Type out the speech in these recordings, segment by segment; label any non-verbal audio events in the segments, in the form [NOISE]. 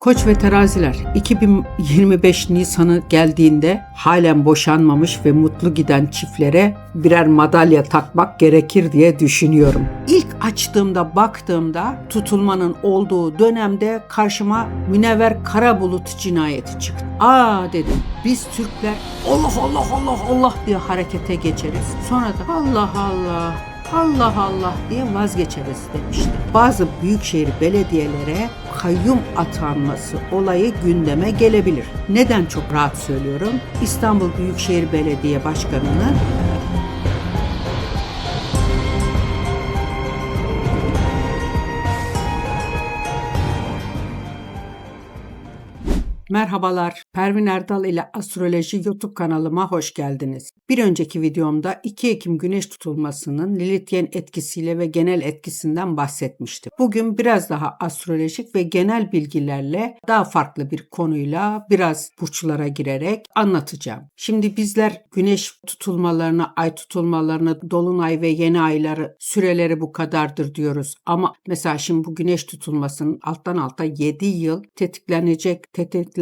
Koç ve teraziler 2025 Nisan'ı geldiğinde halen boşanmamış ve mutlu giden çiftlere birer madalya takmak gerekir diye düşünüyorum. İlk açtığımda baktığımda tutulmanın olduğu dönemde karşıma Münevver Karabulut cinayeti çıktı. Aa dedim biz Türkler Allah Allah Allah Allah diye harekete geçeriz. Sonra da Allah Allah Allah Allah diye vazgeçeriz demişti. Bazı büyükşehir belediyelere kayyum atanması olayı gündeme gelebilir. Neden çok rahat söylüyorum? İstanbul Büyükşehir Belediye Başkanı'nın Merhabalar, Pervin Erdal ile Astroloji YouTube kanalıma hoş geldiniz. Bir önceki videomda 2 Ekim güneş tutulmasının Lilithyen etkisiyle ve genel etkisinden bahsetmiştim. Bugün biraz daha astrolojik ve genel bilgilerle daha farklı bir konuyla biraz burçlara girerek anlatacağım. Şimdi bizler güneş tutulmalarını, ay tutulmalarını, dolunay ve yeni ayları süreleri bu kadardır diyoruz. Ama mesela şimdi bu güneş tutulmasının alttan alta 7 yıl tetiklenecek,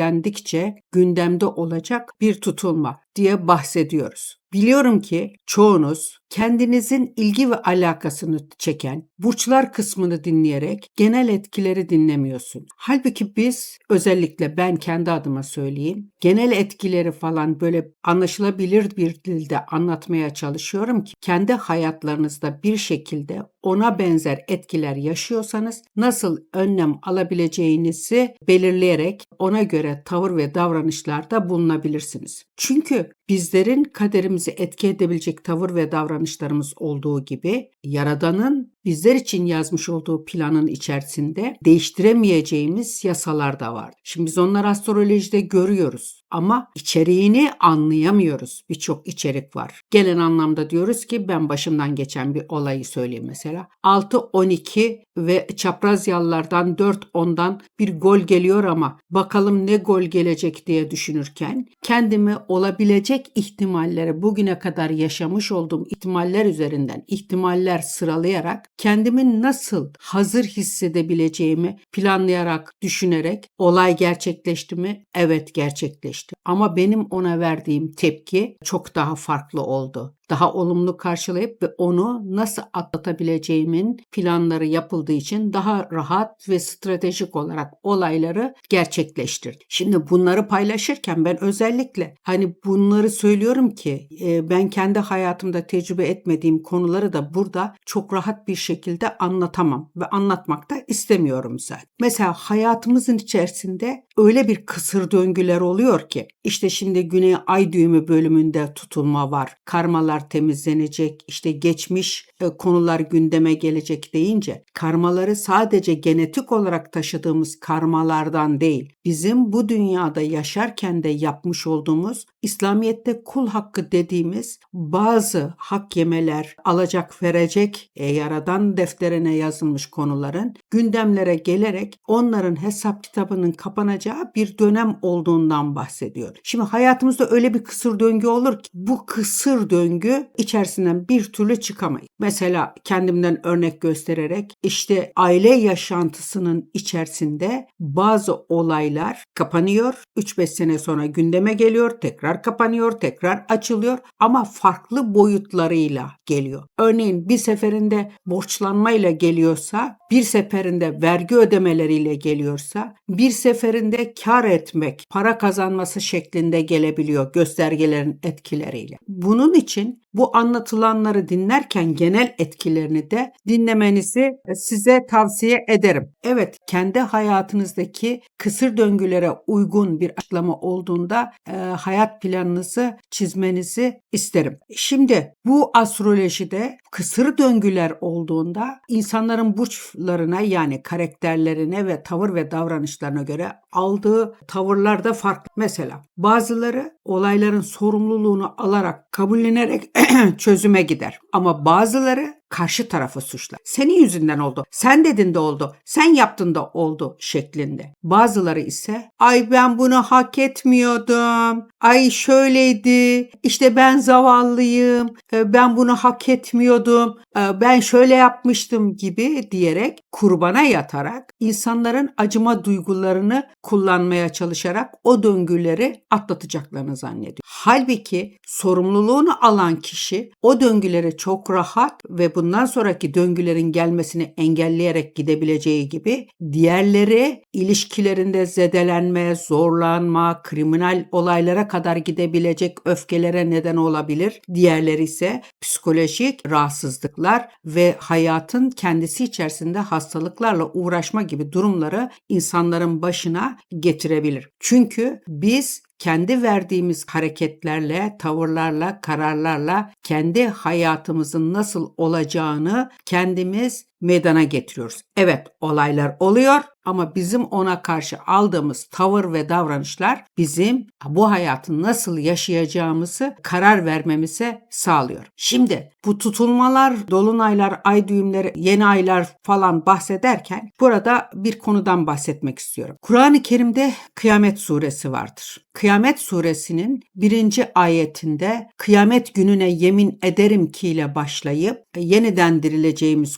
tetiklendikçe gündemde olacak bir tutulma diye bahsediyoruz. Biliyorum ki çoğunuz kendinizin ilgi ve alakasını çeken burçlar kısmını dinleyerek genel etkileri dinlemiyorsun. Halbuki biz özellikle ben kendi adıma söyleyeyim genel etkileri falan böyle anlaşılabilir bir dilde anlatmaya çalışıyorum ki kendi hayatlarınızda bir şekilde ona benzer etkiler yaşıyorsanız nasıl önlem alabileceğinizi belirleyerek ona göre tavır ve davranışlarda bulunabilirsiniz. Çünkü the bizlerin kaderimizi etki edebilecek tavır ve davranışlarımız olduğu gibi Yaradan'ın bizler için yazmış olduğu planın içerisinde değiştiremeyeceğimiz yasalar da var. Şimdi biz onları astrolojide görüyoruz ama içeriğini anlayamıyoruz. Birçok içerik var. Gelen anlamda diyoruz ki ben başımdan geçen bir olayı söyleyeyim mesela. 6-12 ve çapraz yallardan 4-10'dan bir gol geliyor ama bakalım ne gol gelecek diye düşünürken kendimi olabilecek ihtimalleri bugüne kadar yaşamış olduğum ihtimaller üzerinden ihtimaller sıralayarak kendimi nasıl hazır hissedebileceğimi planlayarak, düşünerek olay gerçekleşti mi? Evet gerçekleşti. Ama benim ona verdiğim tepki çok daha farklı oldu daha olumlu karşılayıp ve onu nasıl atlatabileceğimin planları yapıldığı için daha rahat ve stratejik olarak olayları gerçekleştirdim. Şimdi bunları paylaşırken ben özellikle hani bunları söylüyorum ki e, ben kendi hayatımda tecrübe etmediğim konuları da burada çok rahat bir şekilde anlatamam ve anlatmak da istemiyorum zaten. Mesela hayatımızın içerisinde öyle bir kısır döngüler oluyor ki işte şimdi Güney Ay düğümü bölümünde tutulma var. Karmalar temizlenecek. işte geçmiş e, konular gündeme gelecek deyince karmaları sadece genetik olarak taşıdığımız karmalardan değil, bizim bu dünyada yaşarken de yapmış olduğumuz İslamiyet'te kul hakkı dediğimiz bazı hak yemeler, alacak verecek e, yaradan defterine yazılmış konuların gündemlere gelerek onların hesap kitabının kapanacağı bir dönem olduğundan bahsediyor. Şimdi hayatımızda öyle bir kısır döngü olur ki bu kısır döngü içerisinden bir türlü çıkamayız. Mesela kendimden örnek göstererek işte aile yaşantısının içerisinde bazı olaylar kapanıyor. 3-5 sene sonra gündeme geliyor, tekrar kapanıyor, tekrar açılıyor ama farklı boyutlarıyla geliyor. Örneğin bir seferinde borçlanmayla geliyorsa, bir seferinde vergi ödemeleriyle geliyorsa, bir seferinde kar etmek, para kazanması şeklinde gelebiliyor göstergelerin etkileriyle. Bunun için bu anlatılanları dinlerken genel etkilerini de dinlemenizi size tavsiye ederim. Evet, kendi hayatınızdaki kısır döngülere uygun bir açıklama olduğunda e, hayat planınızı çizmenizi isterim. Şimdi bu astrolojide kısır döngüler olduğunda insanların burçlarına yani karakterlerine ve tavır ve davranışlarına göre aldığı tavırlar da farklı. Mesela bazıları olayların sorumluluğunu alarak kabullenerek [CLEARS THROAT] çözüme gider. Ama bazıları karşı tarafı suçlar. Senin yüzünden oldu. Sen dedin de oldu. Sen yaptın da oldu şeklinde. Bazıları ise ay ben bunu hak etmiyordum. Ay şöyleydi. İşte ben zavallıyım. e, Ben bunu hak etmiyordum. e, Ben şöyle yapmıştım gibi diyerek kurbana yatarak insanların acıma duygularını kullanmaya çalışarak o döngüleri atlatacaklarını zannediyor. Halbuki sorumluluğunu alan kişi o döngüleri çok rahat ve bundan sonraki döngülerin gelmesini engelleyerek gidebileceği gibi diğerleri ilişkilerinde zedelenme, zorlanma, kriminal olaylara kadar gidebilecek öfkelere neden olabilir. Diğerleri ise psikolojik rahatsızlıklar ve hayatın kendisi içerisinde hastalıklarla uğraşma gibi durumları insanların başına getirebilir. Çünkü biz kendi verdiğimiz hareketlerle, tavırlarla, kararlarla kendi hayatımızın nasıl olacağını kendimiz meydana getiriyoruz. Evet, olaylar oluyor ama bizim ona karşı aldığımız tavır ve davranışlar bizim bu hayatı nasıl yaşayacağımızı karar vermemize sağlıyor. Şimdi bu tutulmalar, dolunaylar, ay düğümleri, yeni aylar falan bahsederken burada bir konudan bahsetmek istiyorum. Kur'an-ı Kerim'de Kıyamet suresi vardır. Kıyamet suresinin birinci ayetinde kıyamet gününe yemin ederim ki ile başlayıp yeniden dirileceğimiz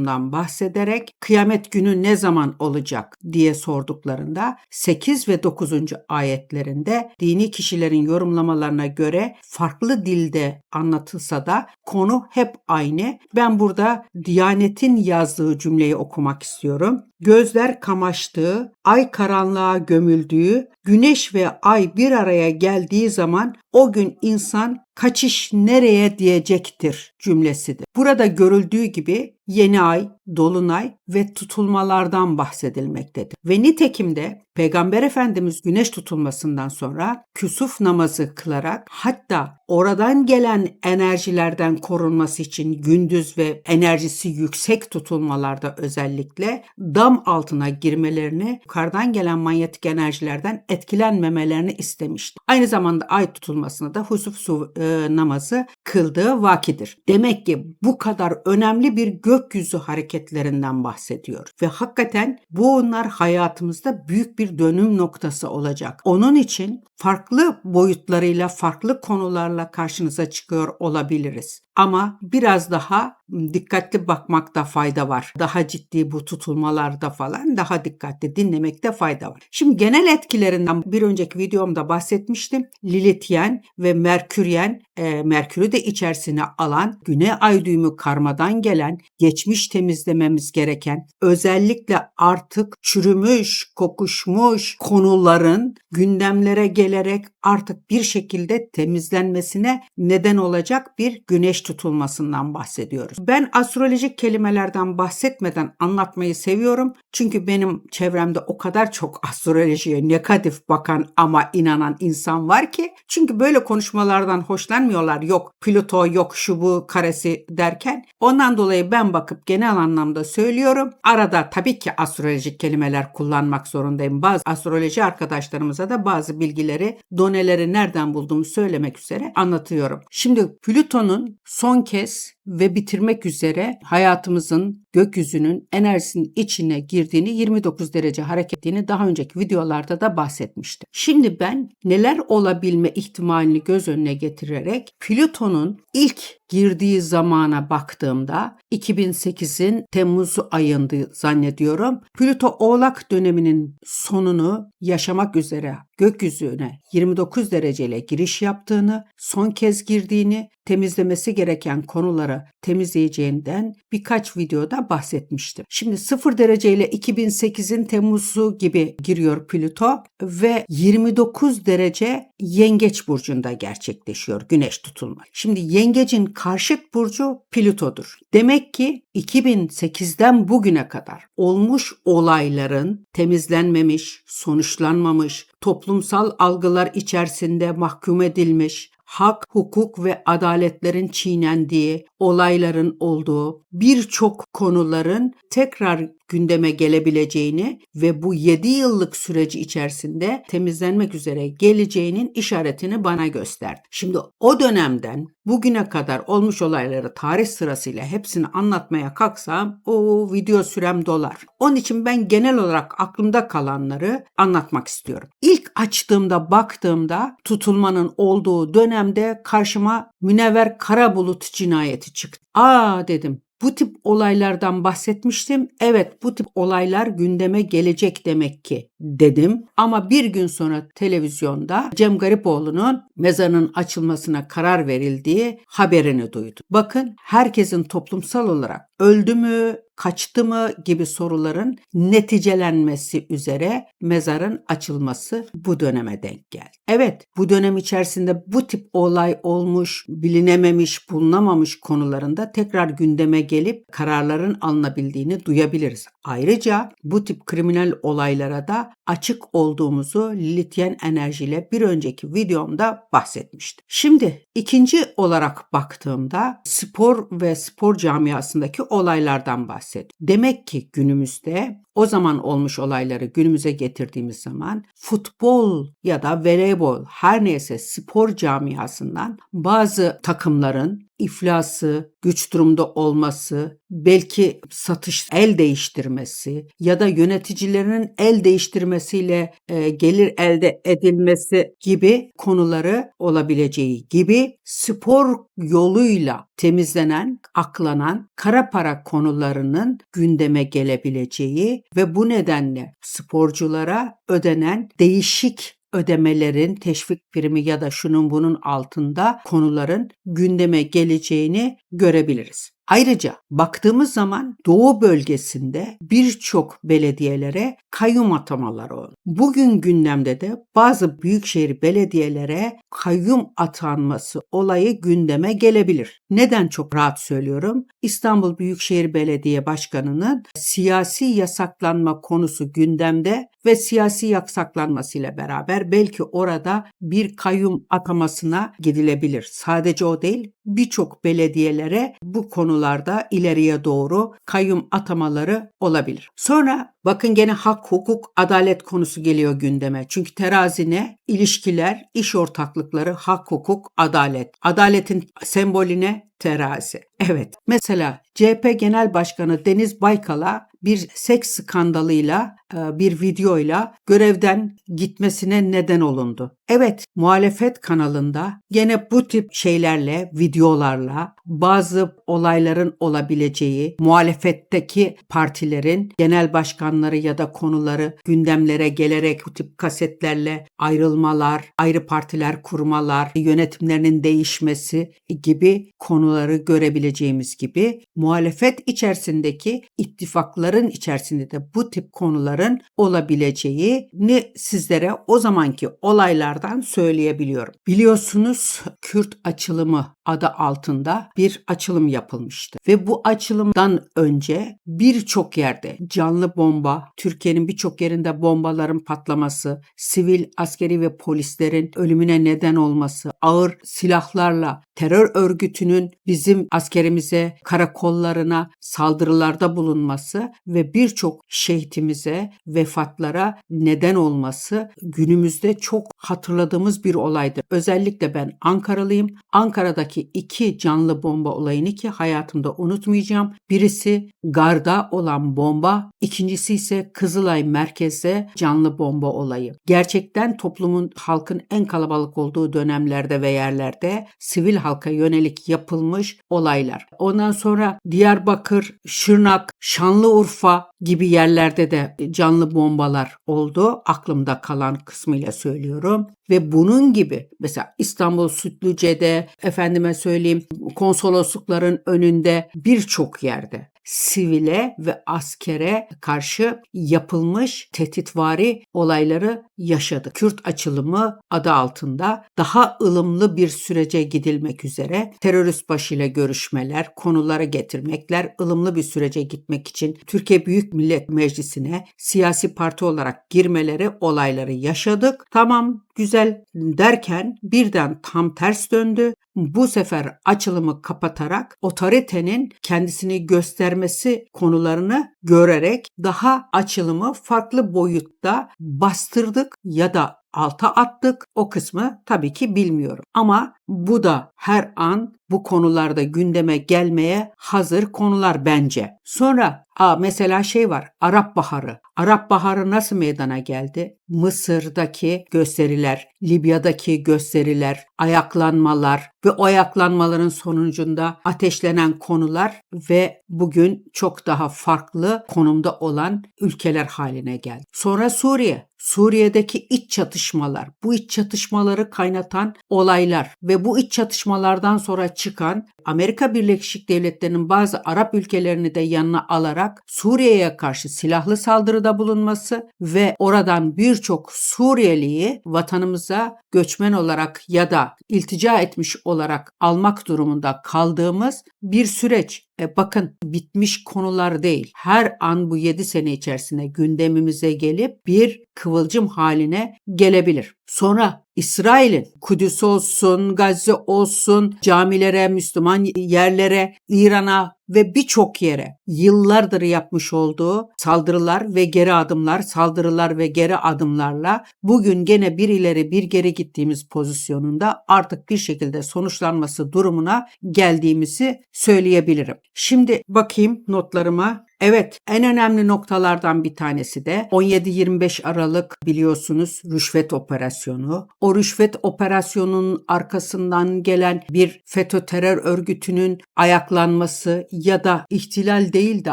konusundan bahsederek kıyamet günü ne zaman olacak diye sorduklarında 8 ve 9. ayetlerinde dini kişilerin yorumlamalarına göre farklı dilde anlatılsa da konu hep aynı. Ben burada Diyanet'in yazdığı cümleyi okumak istiyorum. Gözler kamaştığı, ay karanlığa gömüldüğü, güneş ve ay bir araya geldiği zaman o gün insan kaçış nereye diyecektir cümlesidir. Burada görüldüğü gibi yeni ay, dolunay ve tutulmalardan bahsedilmektedir. Ve nitekim de Peygamber Efendimiz güneş tutulmasından sonra küsuf namazı kılarak hatta oradan gelen enerjilerden korunması için gündüz ve enerjisi yüksek tutulmalarda özellikle dam altına girmelerini, yukarıdan gelen manyetik enerjilerden etkilenmemelerini istemişti. Aynı zamanda ay tutulmasında da husuf su e, namazı kıldığı vakidir. Demek ki bu kadar önemli bir gökyüzü hareketlerinden bahsediyor. Ve hakikaten bunlar hayatımızda büyük bir dönüm noktası olacak. Onun için farklı boyutlarıyla, farklı konularla karşınıza çıkıyor olabiliriz. Ama biraz daha dikkatli bakmakta fayda var. Daha ciddi bu tutulmalarda falan daha dikkatli dinlemekte fayda var. Şimdi genel etkilerinden bir önceki videomda bahsetmiştim. Lilithyen ve Merküryen, e, Merkür'ü de içerisine alan, Güney Ay düğümü karmadan gelen, geçmiş temizlememiz gereken, özellikle artık çürümüş, kokuşmuş konuların gündemlere gelerek artık bir şekilde temizlenmesine neden olacak bir güneş tutulmasından bahsediyoruz. Ben astrolojik kelimelerden bahsetmeden anlatmayı seviyorum. Çünkü benim çevremde o kadar çok astrolojiye negatif bakan ama inanan insan var ki. Çünkü böyle konuşmalardan hoşlanmıyorlar. Yok Plüto, yok şu bu karesi derken. Ondan dolayı ben bakıp genel anlamda söylüyorum. Arada tabii ki astrolojik kelimeler kullanmak zorundayım. Bazı astroloji arkadaşlarımıza da bazı bilgileri, doneleri nereden bulduğumu söylemek üzere anlatıyorum. Şimdi Plüton'un son kez ve bitirmek üzere hayatımızın gökyüzünün enerjisinin içine girdiğini 29 derece hareketini daha önceki videolarda da bahsetmiştim. Şimdi ben neler olabilme ihtimalini göz önüne getirerek Plüton'un ilk girdiği zamana baktığımda 2008'in Temmuz ayındı zannediyorum. Plüto Oğlak döneminin sonunu yaşamak üzere gökyüzüne 29 dereceyle giriş yaptığını, son kez girdiğini, temizlemesi gereken konuları temizleyeceğinden birkaç videoda bahsetmiştim. Şimdi 0 dereceyle 2008'in Temmuz'u gibi giriyor Plüto ve 29 derece Yengeç burcunda gerçekleşiyor güneş tutulma. Şimdi Yengecin karşıt burcu Plüto'dur. Demek ki 2008'den bugüne kadar olmuş olayların temizlenmemiş, sonuçlanmamış, toplumsal algılar içerisinde mahkum edilmiş, hak, hukuk ve adaletlerin çiğnendiği, olayların olduğu birçok konuların tekrar gündeme gelebileceğini ve bu 7 yıllık süreci içerisinde temizlenmek üzere geleceğinin işaretini bana gösterdi. Şimdi o dönemden bugüne kadar olmuş olayları tarih sırasıyla hepsini anlatmaya kalksam o video sürem dolar. Onun için ben genel olarak aklımda kalanları anlatmak istiyorum. İlk açtığımda baktığımda tutulmanın olduğu dönemde karşıma Münevver Karabulut cinayeti çıktı. Aa dedim bu tip olaylardan bahsetmiştim. Evet bu tip olaylar gündeme gelecek demek ki dedim. Ama bir gün sonra televizyonda Cem Garipoğlu'nun mezarının açılmasına karar verildiği haberini duydum. Bakın herkesin toplumsal olarak öldü mü, kaçtı mı gibi soruların neticelenmesi üzere mezarın açılması bu döneme denk geldi. Evet, bu dönem içerisinde bu tip olay olmuş, bilinememiş, bulunamamış konularında tekrar gündeme gelip kararların alınabildiğini duyabiliriz. Ayrıca bu tip kriminal olaylara da açık olduğumuzu Lilithyen enerjiyle bir önceki videomda bahsetmiştim. Şimdi ikinci olarak baktığımda spor ve spor camiasındaki olaylardan bahset. Demek ki günümüzde o zaman olmuş olayları günümüze getirdiğimiz zaman futbol ya da voleybol her neyse spor camiasından bazı takımların iflası, güç durumda olması, belki satış el değiştirmesi ya da yöneticilerinin el değiştirmesiyle e, gelir elde edilmesi gibi konuları olabileceği gibi spor yoluyla temizlenen, aklanan kara para konularının gündeme gelebileceği ve bu nedenle sporculara ödenen değişik ödemelerin teşvik primi ya da şunun bunun altında konuların gündeme geleceğini görebiliriz. Ayrıca baktığımız zaman Doğu bölgesinde birçok belediyelere kayyum atamaları oldu. Bugün gündemde de bazı büyükşehir belediyelere kayyum atanması olayı gündeme gelebilir. Neden çok rahat söylüyorum? İstanbul Büyükşehir Belediye Başkanı'nın siyasi yasaklanma konusu gündemde ve siyasi yasaklanmasıyla beraber belki orada bir kayyum atamasına gidilebilir. Sadece o değil, birçok belediyelere bu konularda ileriye doğru kayyum atamaları olabilir. Sonra bakın gene hak, hukuk, adalet konusu geliyor gündeme. Çünkü terazi ne? İlişkiler, iş ortaklıkları, hak, hukuk, adalet. Adaletin sembolüne terazi. Evet. Mesela CHP Genel Başkanı Deniz Baykal'a bir seks skandalıyla, bir videoyla görevden gitmesine neden olundu. Evet, muhalefet kanalında gene bu tip şeylerle, videolarla bazı olayların olabileceği, muhalefetteki partilerin genel başkanları ya da konuları gündemlere gelerek bu tip kasetlerle ayrılmalar, ayrı partiler kurmalar, yönetimlerinin değişmesi gibi konuları görebileceğimiz gibi muhalefet içerisindeki ittifakların içerisinde de bu tip konuların olabileceğini sizlere o zamanki olaylardan söyleyebiliyorum. Biliyorsunuz Kürt açılımı adı altında bir açılım yapılmıştı. Ve bu açılımdan önce birçok yerde canlı bomba, Türkiye'nin birçok yerinde bombaların patlaması, sivil, askeri ve polislerin ölümüne neden olması, ağır silahlarla terör örgütünün bizim askerimize, karakollarına saldırılarda bulunması ve birçok şehitimize, vefatlara neden olması günümüzde çok hatırladığımız bir olaydır. Özellikle ben Ankaralıyım. Ankara'daki iki canlı bomba olayını ki hayatımda unutmayacağım. Birisi garda olan bomba, ikincisi ise Kızılay merkezde canlı bomba olayı. Gerçekten toplumun halkın en kalabalık olduğu dönemlerde ve yerlerde sivil halka yönelik yapılmış olaylar. Ondan sonra Diyarbakır, Şırnak, Şanlıurfa gibi yerlerde de canlı bombalar oldu. Aklımda kalan kısmıyla söylüyorum. Ve bunun gibi mesela İstanbul Sütlüce'de efendime söyleyeyim konsoloslukların önünde birçok yerde sivile ve askere karşı yapılmış tehditvari olayları yaşadı. Kürt açılımı adı altında daha ılımlı bir sürece gidilmek üzere terörist başıyla görüşmeler, konuları getirmekler, ılımlı bir sürece gitmek için Türkiye Büyük Millet Meclisi'ne siyasi parti olarak girmeleri olayları yaşadık. Tamam güzel derken birden tam ters döndü. Bu sefer açılımı kapatarak otoritenin kendisini göstermesi konularını görerek daha açılımı farklı boyutta bastırdık ya da alta attık. O kısmı tabii ki bilmiyorum. Ama bu da her an bu konularda gündeme gelmeye hazır konular bence. Sonra Aa, mesela şey var Arap Baharı. Arap Baharı nasıl meydana geldi? Mısır'daki gösteriler, Libya'daki gösteriler, ayaklanmalar ve o ayaklanmaların sonucunda ateşlenen konular ve bugün çok daha farklı konumda olan ülkeler haline geldi. Sonra Suriye. Suriye'deki iç çatışmalar, bu iç çatışmaları kaynatan olaylar ve bu iç çatışmalardan sonra çıkan Amerika Birleşik Devletleri'nin bazı Arap ülkelerini de yanına alarak Suriye'ye karşı silahlı saldırıda bulunması ve oradan birçok Suriyeliyi vatanımıza göçmen olarak ya da iltica etmiş olarak almak durumunda kaldığımız bir süreç. E bakın bitmiş konular değil. Her an bu 7 sene içerisinde gündemimize gelip bir kıvılcım haline gelebilir. Sonra İsrail'in Kudüs olsun, Gazze olsun, camilere, Müslüman yerlere, İran'a ve birçok yere yıllardır yapmış olduğu saldırılar ve geri adımlar, saldırılar ve geri adımlarla bugün gene bir ileri bir geri gittiğimiz pozisyonunda artık bir şekilde sonuçlanması durumuna geldiğimizi söyleyebilirim. Şimdi bakayım notlarıma. Evet, en önemli noktalardan bir tanesi de 17-25 Aralık biliyorsunuz rüşvet operasyonu. O rüşvet operasyonunun arkasından gelen bir FETÖ terör örgütünün ayaklanması ya da ihtilal değil de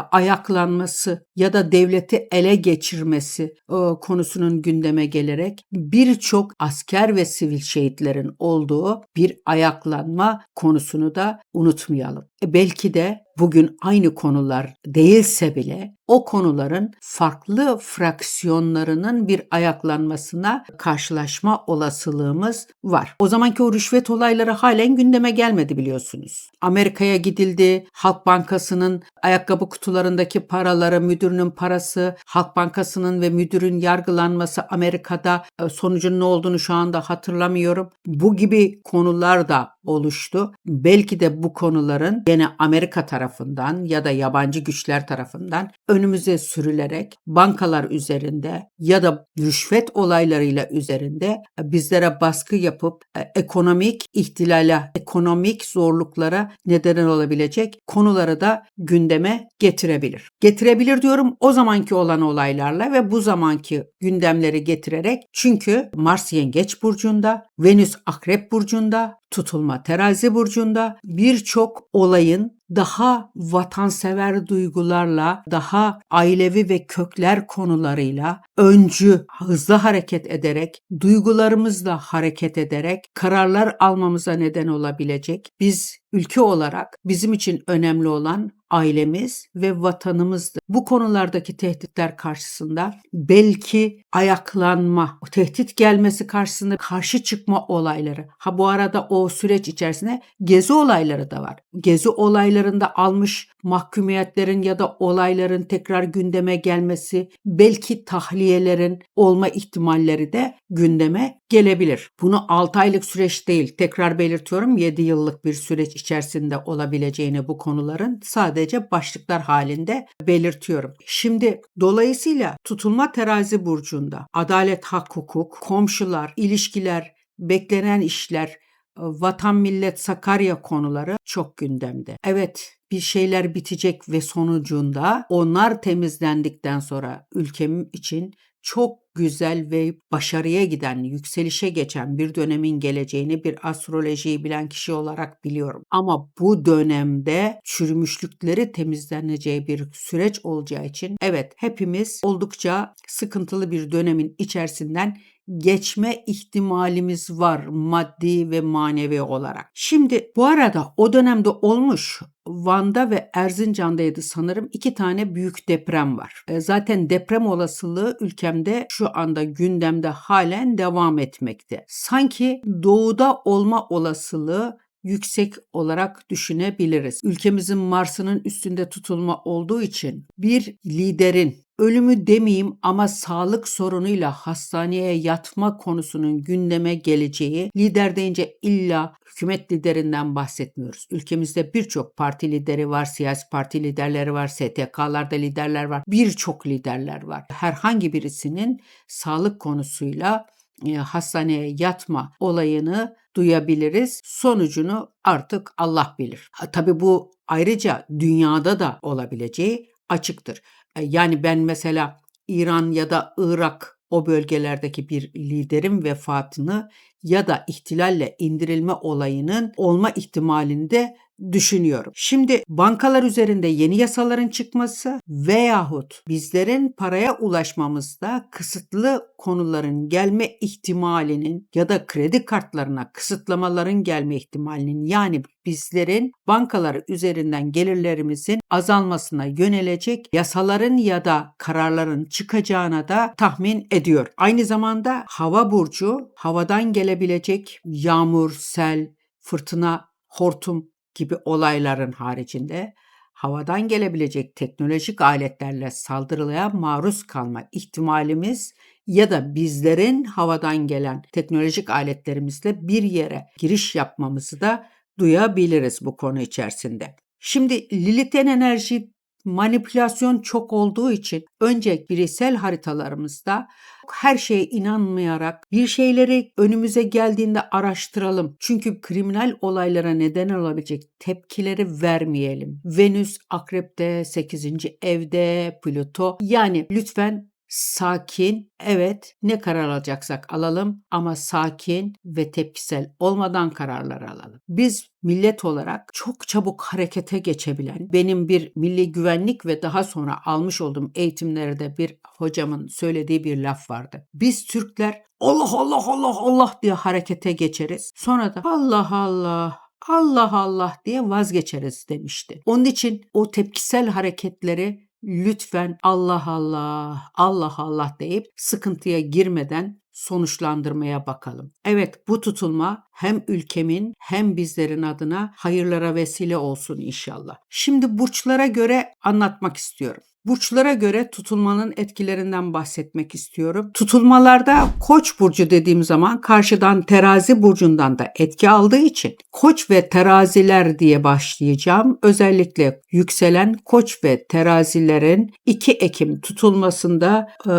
ayaklanması ya da devleti ele geçirmesi e, konusunun gündeme gelerek birçok asker ve sivil şehitlerin olduğu bir ayaklanma konusunu da unutmayalım. E belki de bugün aynı konular değilse bile o konuların farklı fraksiyonlarının bir ayaklanmasına karşılaşma olasılığımız var. O zamanki o rüşvet olayları halen gündeme gelmedi biliyorsunuz. Amerika'ya gidildi. Halk Bankası'nın ayakkabı kutularındaki paraları, müdürünün parası, Halk Bankası'nın ve müdürün yargılanması Amerika'da e, sonucun ne olduğunu şu anda hatırlamıyorum. Bu gibi konular da oluştu. Belki de bu konuların yine Amerika tarafından ya da yabancı güçler tarafından önümüze sürülerek bankalar üzerinde ya da rüşvet olaylarıyla üzerinde bizlere baskı yapıp e, ekonomik ihtilale, ekonomik zorluklara neden olabilecek konuları da gündeme getirebilir. Getirebilir diyorum o zamanki olan olaylarla ve bu zamanki gündemleri getirerek çünkü Mars Yengeç burcunda, Venüs Akrep burcunda, tutulma terazi burcunda birçok olayın daha vatansever duygularla, daha ailevi ve kökler konularıyla öncü, hızlı hareket ederek, duygularımızla hareket ederek kararlar almamıza neden olabilecek. Biz ülke olarak bizim için önemli olan ailemiz ve vatanımızdır. Bu konulardaki tehditler karşısında belki ayaklanma, tehdit gelmesi karşısında karşı çıkma olayları. Ha bu arada o süreç içerisinde gezi olayları da var. Gezi olaylarında almış mahkumiyetlerin ya da olayların tekrar gündeme gelmesi, belki tahliyelerin olma ihtimalleri de gündeme gelebilir. Bunu 6 aylık süreç değil, tekrar belirtiyorum 7 yıllık bir süreç içerisinde olabileceğini bu konuların sadece başlıklar halinde belirtiyorum. Şimdi dolayısıyla tutulma terazi burcunda adalet, hak, hukuk, komşular, ilişkiler, beklenen işler, vatan millet Sakarya konuları çok gündemde. Evet bir şeyler bitecek ve sonucunda onlar temizlendikten sonra ülkem için çok güzel ve başarıya giden, yükselişe geçen bir dönemin geleceğini bir astrolojiyi bilen kişi olarak biliyorum. Ama bu dönemde çürümüşlükleri temizleneceği bir süreç olacağı için evet hepimiz oldukça sıkıntılı bir dönemin içerisinden geçme ihtimalimiz var maddi ve manevi olarak. Şimdi bu arada o dönemde olmuş Van'da ve Erzincan'daydı sanırım iki tane büyük deprem var. E, zaten deprem olasılığı ülkemde şu anda gündemde halen devam etmekte. Sanki doğuda olma olasılığı yüksek olarak düşünebiliriz. Ülkemizin Mars'ının üstünde tutulma olduğu için bir liderin ölümü demeyeyim ama sağlık sorunuyla hastaneye yatma konusunun gündeme geleceği lider deyince illa hükümet liderinden bahsetmiyoruz. Ülkemizde birçok parti lideri var, siyasi parti liderleri var, STK'larda liderler var, birçok liderler var. Herhangi birisinin sağlık konusuyla e, hastaneye yatma olayını duyabiliriz. Sonucunu artık Allah bilir. Ha, tabii bu ayrıca dünyada da olabileceği açıktır. Yani ben mesela İran ya da Irak o bölgelerdeki bir liderin vefatını ya da ihtilalle indirilme olayının olma ihtimalini de düşünüyorum. Şimdi bankalar üzerinde yeni yasaların çıkması veyahut bizlerin paraya ulaşmamızda kısıtlı konuların gelme ihtimalinin ya da kredi kartlarına kısıtlamaların gelme ihtimalinin yani bizlerin bankalar üzerinden gelirlerimizin azalmasına yönelecek yasaların ya da kararların çıkacağına da tahmin ediyor. Aynı zamanda hava burcu havadan gelebilecek yağmur, sel, fırtına, hortum gibi olayların haricinde havadan gelebilecek teknolojik aletlerle saldırıya maruz kalma ihtimalimiz ya da bizlerin havadan gelen teknolojik aletlerimizle bir yere giriş yapmamızı da duyabiliriz bu konu içerisinde. Şimdi Lilith'in enerji manipülasyon çok olduğu için önce bireysel haritalarımızda her şeye inanmayarak bir şeyleri önümüze geldiğinde araştıralım. Çünkü kriminal olaylara neden olabilecek tepkileri vermeyelim. Venüs akrepte, 8. evde, Plüto. Yani lütfen sakin, evet ne karar alacaksak alalım ama sakin ve tepkisel olmadan kararlar alalım. Biz millet olarak çok çabuk harekete geçebilen, benim bir milli güvenlik ve daha sonra almış olduğum eğitimlerde bir hocamın söylediği bir laf vardı. Biz Türkler Allah Allah Allah Allah diye harekete geçeriz. Sonra da Allah Allah Allah Allah diye vazgeçeriz demişti. Onun için o tepkisel hareketleri lütfen Allah Allah, Allah Allah deyip sıkıntıya girmeden sonuçlandırmaya bakalım. Evet bu tutulma hem ülkemin hem bizlerin adına hayırlara vesile olsun inşallah. Şimdi burçlara göre anlatmak istiyorum. Burçlara göre tutulmanın etkilerinden bahsetmek istiyorum. Tutulmalarda Koç burcu dediğim zaman karşıdan Terazi burcundan da etki aldığı için Koç ve Teraziler diye başlayacağım. Özellikle yükselen Koç ve Terazilerin 2 Ekim tutulmasında e,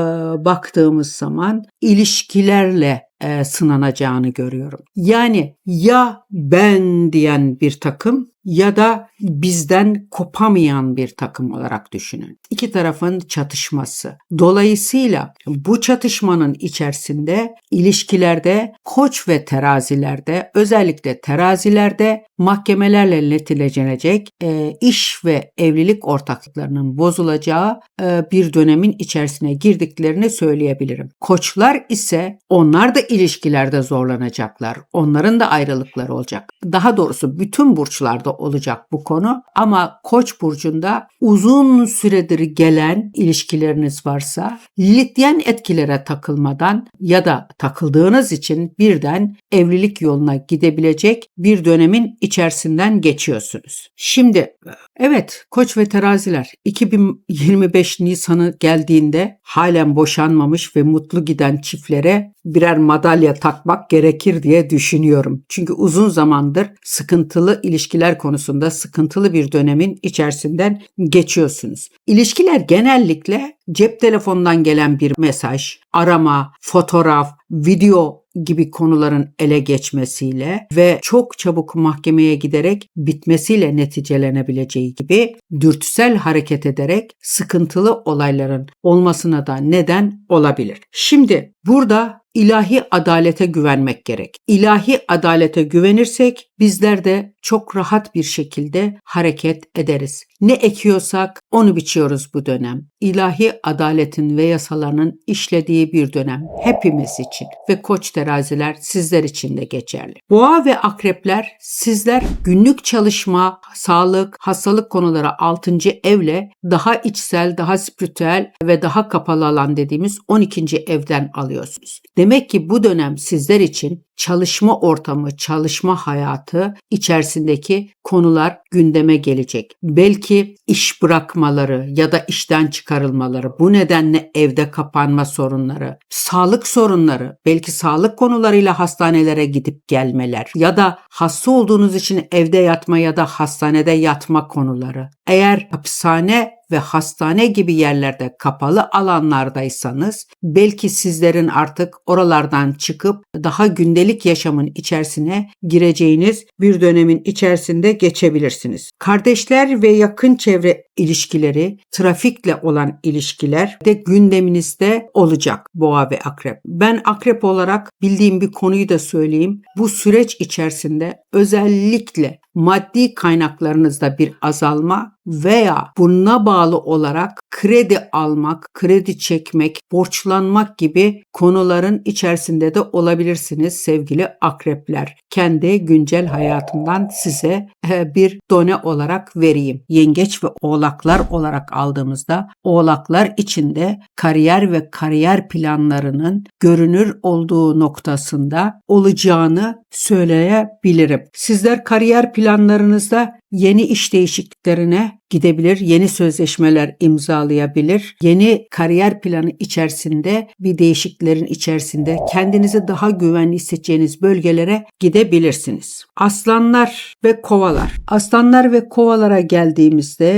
baktığımız zaman ilişkilerle e, sınanacağını görüyorum. Yani ya ben diyen bir takım ya da bizden kopamayan bir takım olarak düşünün. İki tarafın çatışması. Dolayısıyla bu çatışmanın içerisinde ilişkilerde koç ve terazilerde özellikle terazilerde mahkemelerle neticelenecek e, iş ve evlilik ortaklıklarının bozulacağı e, bir dönemin içerisine girdiklerini söyleyebilirim. Koçlar ise onlar da ilişkilerde zorlanacaklar. Onların da ayrılıkları olacak. Daha doğrusu bütün burçlarda olacak bu konu ama Koç burcunda uzun süredir gelen ilişkileriniz varsa Lilithyen etkilere takılmadan ya da takıldığınız için birden evlilik yoluna gidebilecek bir dönemin içerisinden geçiyorsunuz. Şimdi evet Koç ve Teraziler 2025 Nisan'ı geldiğinde halen boşanmamış ve mutlu giden çiftlere birer madalya takmak gerekir diye düşünüyorum. Çünkü uzun zamandır sıkıntılı ilişkiler konusunda sıkıntılı bir dönemin içerisinden geçiyorsunuz. İlişkiler genellikle cep telefonundan gelen bir mesaj, arama, fotoğraf, video gibi konuların ele geçmesiyle ve çok çabuk mahkemeye giderek bitmesiyle neticelenebileceği gibi dürtüsel hareket ederek sıkıntılı olayların olmasına da neden olabilir. Şimdi burada ilahi adalete güvenmek gerek. İlahi adalete güvenirsek bizler de çok rahat bir şekilde hareket ederiz. Ne ekiyorsak onu biçiyoruz bu dönem. İlahi adaletin ve yasalarının işlediği bir dönem hepimiz için ve koç teraziler sizler için de geçerli. Boğa ve akrepler sizler günlük çalışma, sağlık, hastalık konuları 6. evle daha içsel, daha spiritüel ve daha kapalı alan dediğimiz 12. evden alıyorsunuz. Demek ki bu dönem sizler için çalışma ortamı, çalışma hayatı içerisindeki konular gündeme gelecek. Belki iş bırakmaları ya da işten çıkarılmaları, bu nedenle evde kapanma sorunları, sağlık sorunları, belki sağlık konularıyla hastanelere gidip gelmeler ya da hasta olduğunuz için evde yatma ya da hastanede yatma konuları. Eğer hapishane ve hastane gibi yerlerde kapalı alanlardaysanız belki sizlerin artık oralardan çıkıp daha gündelik yaşamın içerisine gireceğiniz bir dönemin içerisinde geçebilirsiniz. Kardeşler ve yakın çevre ilişkileri, trafikle olan ilişkiler de gündeminizde olacak boğa ve akrep. Ben akrep olarak bildiğim bir konuyu da söyleyeyim. Bu süreç içerisinde özellikle maddi kaynaklarınızda bir azalma veya buna bağlı olarak kredi almak, kredi çekmek, borçlanmak gibi konuların içerisinde de olabilirsiniz sevgili akrepler. Kendi güncel hayatımdan size e, bir done olarak vereyim. Yengeç ve oğlaklar olarak aldığımızda oğlaklar içinde kariyer ve kariyer planlarının görünür olduğu noktasında olacağını söyleyebilirim. Sizler kariyer planlarınızda yeni iş değişikliklerine gidebilir, yeni sözleşmeler imzalayabilir, yeni kariyer planı içerisinde bir değişikliklerin içerisinde kendinizi daha güvenli hissedeceğiniz bölgelere gidebilirsiniz. Aslanlar ve kovalar. Aslanlar ve kovalara geldiğimizde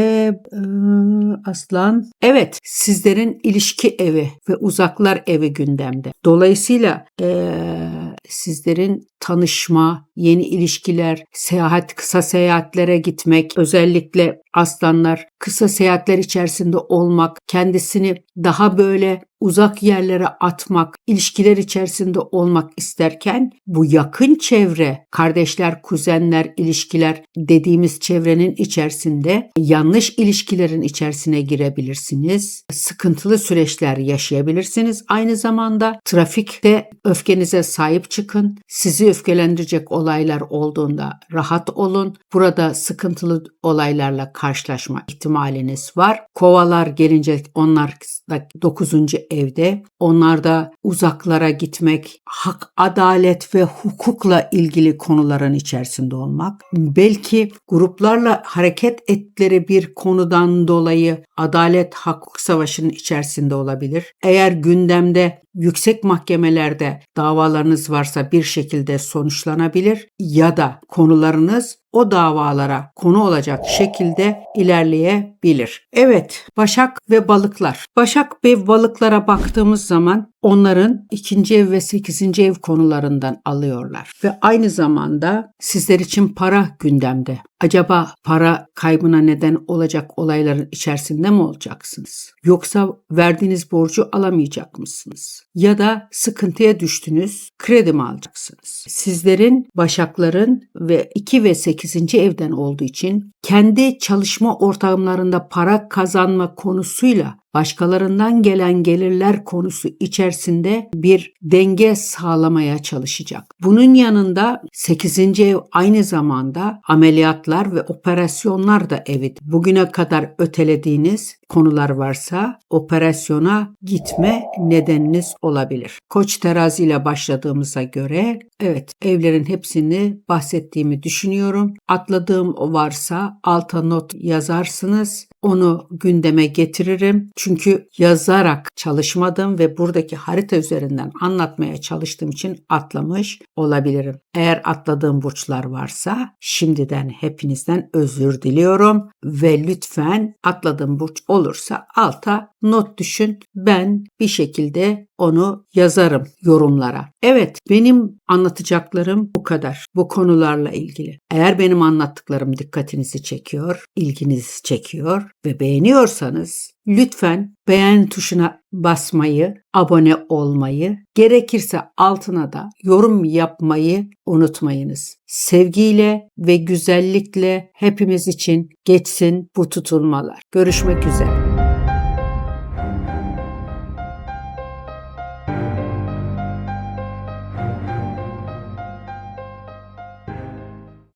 ıı, aslan evet sizlerin ilişki evi ve uzaklar evi gündemde. Dolayısıyla ee, sizlerin tanışma, yeni ilişkiler, seyahat, kısa seyahatlere gitmek, özellikle aslanlar kısa seyahatler içerisinde olmak, kendisini daha böyle uzak yerlere atmak, ilişkiler içerisinde olmak isterken bu yakın çevre, kardeşler, kuzenler, ilişkiler dediğimiz çevrenin içerisinde yanlış ilişkilerin içerisine girebilirsiniz. Sıkıntılı süreçler yaşayabilirsiniz. Aynı zamanda trafikte öfkenize sahip çıkın. Sizi öfkelendirecek olaylar olduğunda rahat olun. Burada sıkıntılı olaylarla karşılaşma ihtimaliniz var. Kovalar gelince onlar da 9. evde. Onlarda uzaklara gitmek, hak, adalet ve hukukla ilgili konuların içerisinde olmak. Belki gruplarla hareket ettikleri bir konudan dolayı adalet hukuk savaşının içerisinde olabilir. Eğer gündemde yüksek mahkemelerde davalarınız varsa bir şekilde sonuçlanabilir ya da konularınız o davalara konu olacak şekilde ilerleyebilir. Evet, Başak ve balıklar. Başak ve balıklara baktığımız zaman onların ikinci ev ve sekizinci ev konularından alıyorlar. Ve aynı zamanda sizler için para gündemde. Acaba para kaybına neden olacak olayların içerisinde mi olacaksınız? Yoksa verdiğiniz borcu alamayacak mısınız? Ya da sıkıntıya düştünüz, kredi mi alacaksınız? Sizlerin, başakların ve 2 ve 8. evden olduğu için kendi çalışma ortamlarında para kazanma konusuyla başkalarından gelen gelirler konusu içerisinde bir denge sağlamaya çalışacak. Bunun yanında 8. ev aynı zamanda ameliyatlar ve operasyonlar da evi. Bugüne kadar ötelediğiniz konular varsa operasyona gitme nedeniniz olabilir. Koç terazi ile başladığımıza göre evet evlerin hepsini bahsettiğimi düşünüyorum. Atladığım varsa alta not yazarsınız. Onu gündeme getiririm. Çünkü yazarak çalışmadım ve buradaki harita üzerinden anlatmaya çalıştığım için atlamış olabilirim. Eğer atladığım burçlar varsa şimdiden hepinizden özür diliyorum ve lütfen atladığım burç olursa alta not düşün. Ben bir şekilde onu yazarım yorumlara. Evet benim anlatacaklarım bu kadar. Bu konularla ilgili. Eğer benim anlattıklarım dikkatinizi çekiyor, ilginizi çekiyor ve beğeniyorsanız lütfen beğen tuşuna basmayı, abone olmayı, gerekirse altına da yorum yapmayı unutmayınız. Sevgiyle ve güzellikle hepimiz için geçsin bu tutulmalar. Görüşmek üzere.